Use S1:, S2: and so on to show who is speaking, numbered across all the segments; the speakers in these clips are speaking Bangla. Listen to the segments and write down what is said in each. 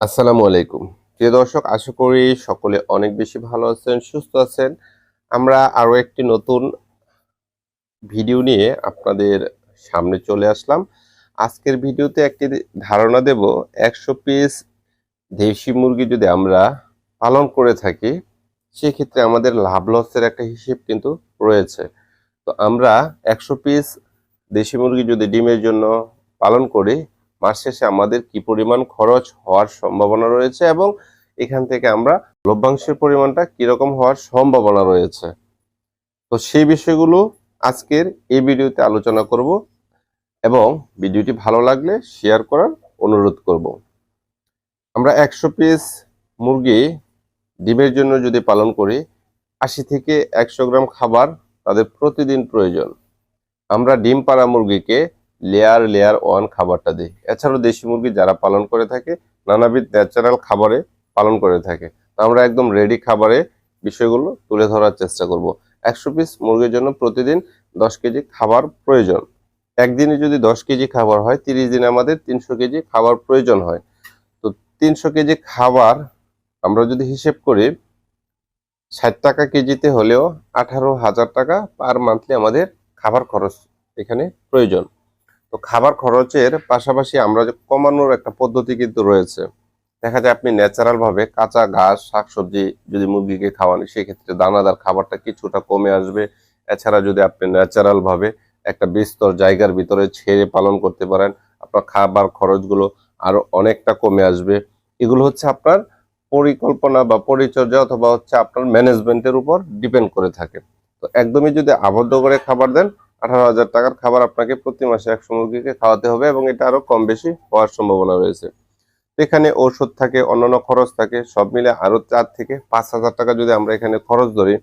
S1: আসসালামু আলাইকুম। প্রিয় দর্শক, আশা করি সকলে অনেক বেশি ভালো আছেন, সুস্থ আছেন। আমরা আরও একটি নতুন ভিডিও নিয়ে আপনাদের সামনে চলে আসলাম। আজকের ভিডিওতে একটি ধারণা দেব, একশো পিস দেশি মুরগি যদি আমরা পালন করে থাকি, সেক্ষেত্রে আমাদের লাভ লসের একটা হিসেব কিন্তু রয়েছে। তো আমরা একশো পিস দেশি মুরগি যদি ডিমের জন্য পালন করি মাস শেষে আমাদের কি পরিমাণ খরচ হওয়ার সম্ভাবনা রয়েছে এবং এখান থেকে আমরা লভ্যাংশের পরিমাণটা কীরকম হওয়ার সম্ভাবনা রয়েছে? তো সেই বিষয়গুলো আজকের এই ভিডিওতে আলোচনা করব এবং ভিডিওটি ভালো লাগলে শেয়ার করার অনুরোধ করব। আমরা একশো পিস মুরগি ডিমের জন্য যদি পালন করি, আশি থেকে একশো গ্রাম খাবার তাদের প্রতিদিন প্রয়োজন। আমরা ডিম পাড়া মুরগিকে লেয়ার লেয়ার ওয়ান খাবারটা দিই। এছাড়াও দেশি মুরগি যারা পালন করে থাকে, নানাবিধ ন্যাচারাল খাবারে পালন করে থাকে। তো আমরা একদম রেডি খাবারে বিষয়গুলো তুলে ধরার চেষ্টা করব। একশো পিস মুরগির জন্য প্রতিদিন দশ কেজি খাবার প্রয়োজন। একদিনে যদি দশ কেজি খাবার হয়, তিরিশ দিনে আমাদের তিনশো কেজি খাবার প্রয়োজন হয়। তো তিনশো কেজি খাবার আমরা যদি হিসেব করি, ষাট টাকা কেজিতে হলেও আঠারো হাজার টাকা পার মান্থলি আমাদের খাবার খরচ এখানে প্রয়োজন। তো খাবার খরচের পাশাপাশি আমরা কমানোর একটা পদ্ধতি কিন্তু রয়েছে। দেখা যায় আপনি ন্যাচারাল ভাবে কাঁচা ঘাস, শাকসবজি যদি মুরগিকে খাওয়ান, সেক্ষেত্রে দানাদার খাবারটা কিছুটা কমে আসবে। এছাড়া যদি আপনি ন্যাচারাল ভাবে একটা বিস্তর জায়গার ভিতরে ছেড়ে পালন করতে পারেন, আপনার খাবার খরচগুলো আরও অনেকটা কমে আসবে। এগুলো হচ্ছে আপনার পরিকল্পনা বা পরিচর্যা অথবা হচ্ছে আপনার ম্যানেজমেন্টের উপর ডিপেন্ড করে থাকে। তো একদমই যদি আবদ্ধ করে খাবার দেন আঠারো হাজার টাকার খাবার আপনাকে প্রতি মাসে একশো মুরগিকে খাওয়াতে হবে এবং এটা আরও কম বেশি হওয়ার সম্ভাবনা রয়েছে। এখানে ঔষধ থাকে, অন্যান্য খরচ থাকে, সব মিলে আরও চার থেকে পাঁচ হাজার টাকা যদি আমরা এখানে খরচ ধরি,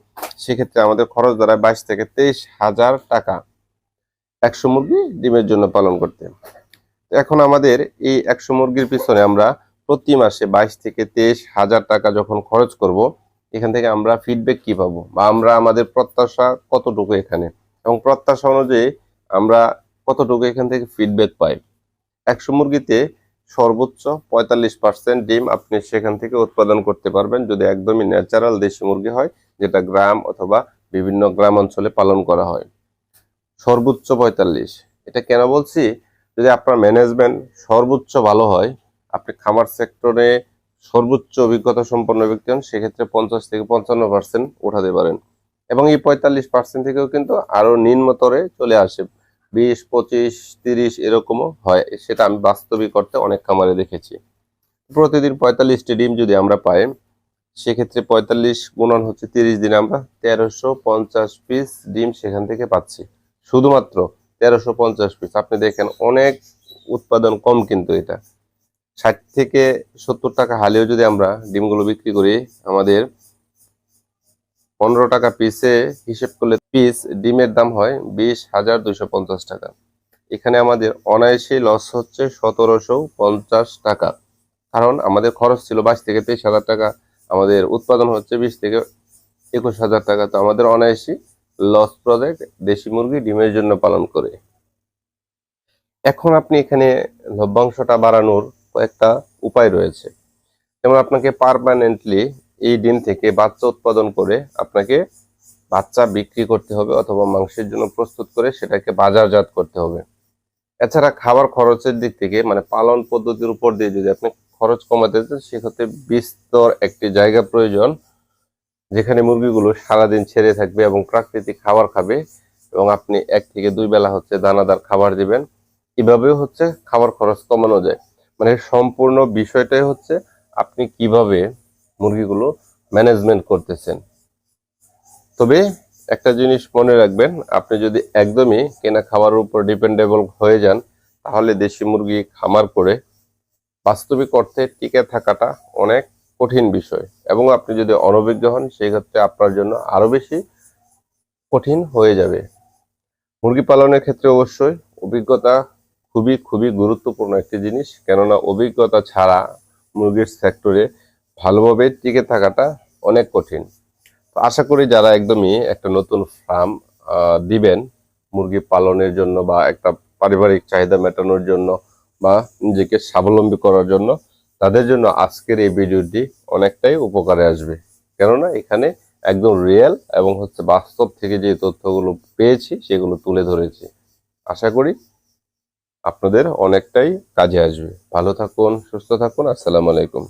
S1: সেক্ষেত্রে আমাদের খরচ দাঁড়ায় বাইশ থেকে তেইশ হাজার টাকা একশো মুরগি ডিমের জন্য পালন করতে। এখন আমাদের এই একশো মুরগির পিছনে আমরা প্রতি মাসে বাইশ থেকে তেইশ হাজার টাকা যখন খরচ করব, এখান থেকে আমরা ফিডব্যাক কি পাবো? বা আমরা আমাদের প্রত্যাশা কতটুকু এখানে? এবং প্রত্যাশা অনুযায়ী আমরা কতটুকু এখান থেকে ফিডব্যাক পাই? একশো মুরগিতে সর্বোচ্চ পঁয়তাল্লিশ পার্সেন্ট ডিম আপনি সেখান থেকে উৎপাদন করতে পারবেন যদি একদমই ন্যাচারাল দেশি মুরগি হয়, যেটা গ্রাম অথবা বিভিন্ন গ্রাম অঞ্চলে পালন করা হয়। সর্বোচ্চ পঁয়তাল্লিশ। এটা কেন বলছি? যদি আপনার ম্যানেজমেন্ট সর্বোচ্চ ভালো হয়, আপনি খামার সেক্টরে সর্বোচ্চ অভিজ্ঞতা সম্পন্ন ব্যক্তি হন, সেক্ষেত্রে পঞ্চাশ থেকে পঞ্চান্ন পার্সেন্ট উঠাতে পারেন। এবং এই পঁয়তাল্লিশ পার্সেন্ট থেকেও কিন্তু আরও নিম্নতরে চলে আসে। বিশ, পঁচিশ, তিরিশ এরকমও হয়, সেটা আমি বাস্তবিক করতে অনেক খামারে দেখেছি। প্রতিদিন পঁয়তাল্লিশটি ডিম যদি আমরা পাই, সেক্ষেত্রে পঁয়তাল্লিশ গুণন হচ্ছে তিরিশ দিনে আমরা তেরোশো পঞ্চাশ পিস ডিম সেখান থেকে পাচ্ছি। শুধুমাত্র তেরোশো পঞ্চাশ পিস আপনি দেখেন অনেক উৎপাদন কম কিন্তু এটা। ষাট থেকে সত্তর টাকা হালেও যদি আমরা ডিমগুলো বিক্রি করি, আমাদের পনেরো টাকা পিসে হিসেব করলে পিস ডিমের দাম হয় বিশ হাজার দুইশো পঞ্চাশ টাকা। এখানে আমাদের অনায়াসেই লস হচ্ছে সতেরোশো পঞ্চাশ টাকা। কারণ আমাদের খরচ ছিল বাইশ থেকে তেইশ হাজার টাকা, আমাদের উৎপাদন হচ্ছে বিশ থেকে একুশ হাজার টাকা। তো আমাদের অনায়াসই লস প্রজেক্ট দেশি মুরগি ডিমের জন্য পালন করে। এখন আপনি এখানে লভ্যাংশটা বাড়ানোর কয়েকটা উপায় রয়েছে। যেমন আপনাকে পারমানেন্টলি এই ডিম থেকে বাচ্চা উৎপাদন করে আপনাকে বাচ্চা বিক্রি করতে হবে অথবা মাংসের জন্য প্রস্তুত করে সেটাকে বাজারজাত করতে হবে। এছাড়া খাবার খরচের দিক থেকে মানে পালন পদ্ধতির উপর দিয়ে যদি আপনি খরচ কমাতে চান, সেক্ষেত্রে বিস্তর একটি জায়গা প্রয়োজন যেখানে মুরগিগুলো সারাদিন ছেড়ে থাকবে এবং প্রাকৃতিক খাবার খাবে এবং আপনি এক থেকে দুই বেলা হচ্ছে দানাদার খাবার দিবেন। এভাবেও হচ্ছে খাবার খরচ কমানো যায়। মানে সম্পূর্ণ বিষয়টাই হচ্ছে আপনি কীভাবে মুরগিগুলো ম্যানেজমেন্ট করতেছেন। তবে একটা জিনিস মনে রাখবেন, আপনি যদি একদমই কেনা খাবারের উপর ডিপেন্ডেবল হয়ে যান, তাহলে দেশি মুরগি, খামার করে বাস্তবিক অর্থে টিকে থাকাটা অনেক কঠিন বিষয়। এবং আপনি যদি অনভিজ্ঞ হন সেই ক্ষেত্রে আপনার জন্য আরও বেশি কঠিন হয়ে যাবে। মুরগি পালনের ক্ষেত্রে অবশ্যই অভিজ্ঞতা খুবই খুবই গুরুত্বপূর্ণ একটি জিনিস। কেননা অভিজ্ঞতা ছাড়া মুরগির সেক্টরে ভালোভাবে টিকে থাকাটা অনেক কঠিন। তো আশা করি যারা একদমই একটা নতুন ফার্ম দিবেন, মুরগি পালনের জন্য বা একটা পারিবারিক চাহিদা মেটানোর জন্য বা নিজেকে স্বাবলম্বী করার জন্য, তাদের জন্য আজকের এই ভিডিওটি অনেকটাই উপকারে আসবে। কেননা এখানে একদম রিয়েল এবং হচ্ছে বাস্তব থেকে যে তথ্যগুলো পেয়েছি, সেগুলো তুলে ধরেছি। আশা করি আপনাদের অনেকটাই কাজে আসবে। ভালো থাকুন, সুস্থ থাকুন, আসসালামু আলাইকুম।